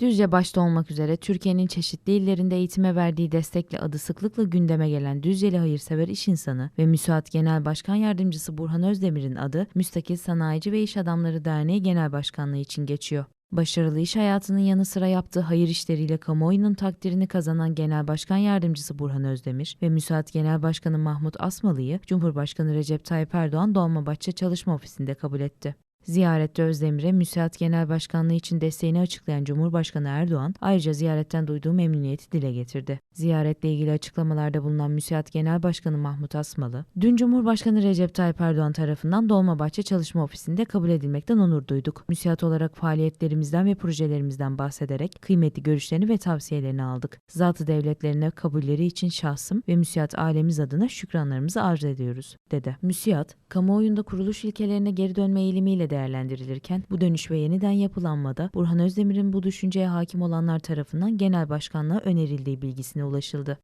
Düzce başta olmak üzere Türkiye'nin çeşitli illerinde eğitime verdiği destekle adı sıklıkla gündeme gelen Düzceli hayırsever iş insanı ve Müsaat Genel Başkan Yardımcısı Burhan Özdemir'in adı Müstakil Sanayici ve İş Adamları Derneği Genel Başkanlığı için geçiyor. Başarılı iş hayatının yanı sıra yaptığı hayır işleriyle kamuoyunun takdirini kazanan Genel Başkan Yardımcısı Burhan Özdemir ve Müsaat Genel Başkanı Mahmut Asmalı'yı Cumhurbaşkanı Recep Tayyip Erdoğan Dolmabahçe Çalışma Ofisi'nde kabul etti. Ziyarette Özdemir'e Müsaat Genel Başkanlığı için desteğini açıklayan Cumhurbaşkanı Erdoğan ayrıca ziyaretten duyduğu memnuniyeti dile getirdi. Ziyaretle ilgili açıklamalarda bulunan Müsaat Genel Başkanı Mahmut Asmalı, dün Cumhurbaşkanı Recep Tayyip Erdoğan tarafından Dolmabahçe Çalışma Ofisi'nde kabul edilmekten onur duyduk. Müsiat olarak faaliyetlerimizden ve projelerimizden bahsederek kıymetli görüşlerini ve tavsiyelerini aldık. Zatı devletlerine kabulleri için şahsım ve Müsiat ailemiz adına şükranlarımızı arz ediyoruz, dedi. Müsiat, kamuoyunda kuruluş ilkelerine geri dönme eğilimiyle değerlendirilirken bu dönüş ve yeniden yapılanmada Burhan Özdemir'in bu düşünceye hakim olanlar tarafından genel başkanlığa önerildiği bilgisine ulaşıldı.